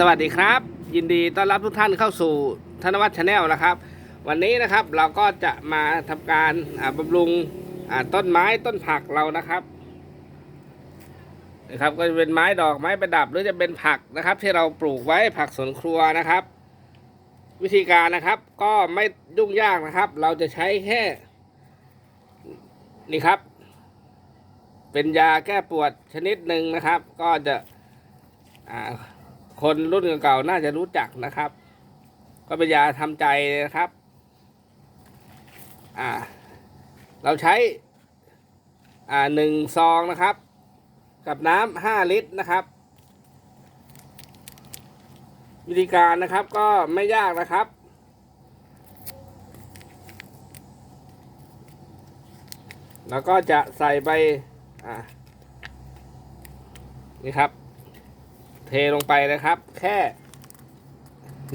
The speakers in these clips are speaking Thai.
สวัสดีครับ ยินดีต้อนรับทุกท่านเข้าสู่ธนวัฒน์ชาแนลนะครับ วันนี้นะครับเราก็จะมาทำการอ่าบำรุงต้นไม้ต้นผักเรานะครับนะครับ ก็จะเป็นไม้ดอกไม้ประดับหรือจะเป็นผักนะครับ ที่เราปลูกไว้ผักสวนครัวนะครับ วิธีการนะครับก็ไม่ยุ่งยากนะครับ เราจะใช้แค่นี่ครับ เป็นยาแก้ปวดชนิดหนึ่งนะครับ ก็จะอ่า คนรุ่นเก่าๆน่าจะรู้จักนะครับ ก็เป็นยาทำใจนะครับ อ่า เราใช้ อ่าหนึ่งซองนะครับ กับน้ำห้าลิตรนะครับ วิธีการนะครับก็ไม่ยากนะครับแล้วก็จะใส่ไป อ่า นี่ครับ เทลงไปนะครับ แค่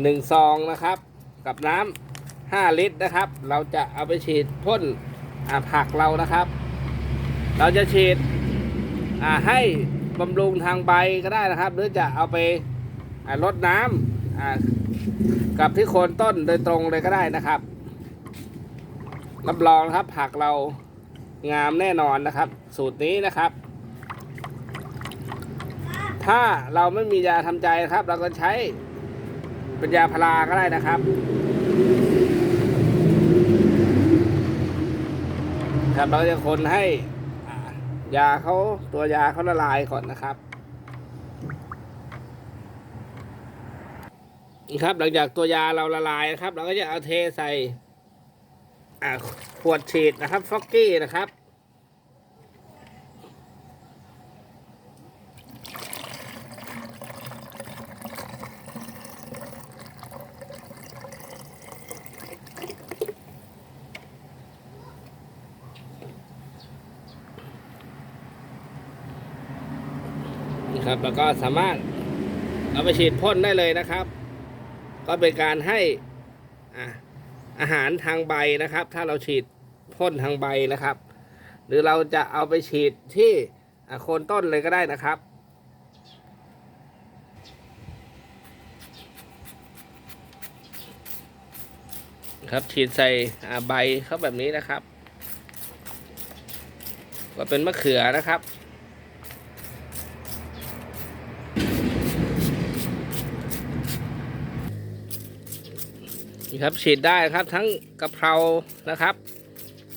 หนึ่งซองนะครับ กับน้ำห้าลิตรนะครับ เราจะเอาไปฉีดพ่นผักเรานะครับ เราจะฉีดให้บำรุงทางใบก็ได้นะครับ หรือจะเอาไปอ่ารดน้ำอ่ากับที่โคนต้นโดยตรงเลยก็ได้นะครับรับรองครับผักเรางามแน่นอนนะครับ สูตรนี้นะครับ ถ้าเราไม่มียาทำใจนะครับ เราก็ใช้เป็นยาพาราก็ได้นะครับครับเราจะคนให้ยาเขาตัวยาเขาละลายก่อนนะครับครับ หลังจากตัวยาเราละลายนะครับ เราก็จะเอาเทใส่ขวดฉีดนะครับฟอกกี้นะครับ ครับ แล้วก็สามารถเอาไปฉีดพ่นได้เลยนะครับ ก็เป็นการให้อาอาหารทางใบนะครับ ถ้าเราฉีดพ่นทางใบนะครับ หรือเราจะเอาไปฉีดที่โคนต้นเลยก็ได้นะครับครับฉีดใส่ใบเขาแบบนี้นะครับ ก็เป็นมะเขือนะครับ นี่ครับฉีดได้ครับทั้งกะเพรานะครับ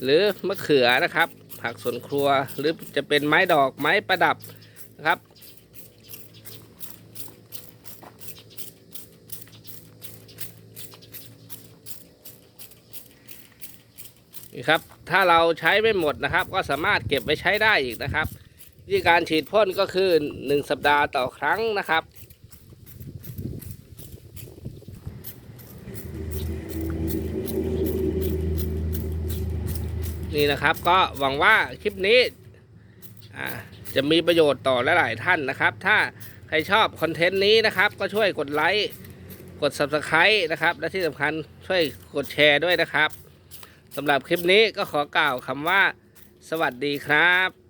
หรือมะเขือนะครับ ผักสวนครัวหรือจะเป็นไม้ดอกไม้ประดับนะครับนี่ครับถ้าเราใช้ไม่หมดนะครับ ก็สามารถเก็บไว้ใช้ได้อีกนะครับวิธีการฉีดพ่นก็คือ 1 สัปดาห์ต่อครั้งนะครับ นี่นะครับ ก็หวังว่าคลิปนี้จะมีประโยชน์ต่อหลายๆท่านนะครับ ถ้าใครชอบคอนเทนต์นี้นะครับ ก็ช่วยกดไลค์กด Subscribe นะครับ และที่สำคัญช่วยกดแชร์ด้วยนะครับสำหรับคลิปนี้ก็ขอกล่าวคำว่า สวัสดีครับ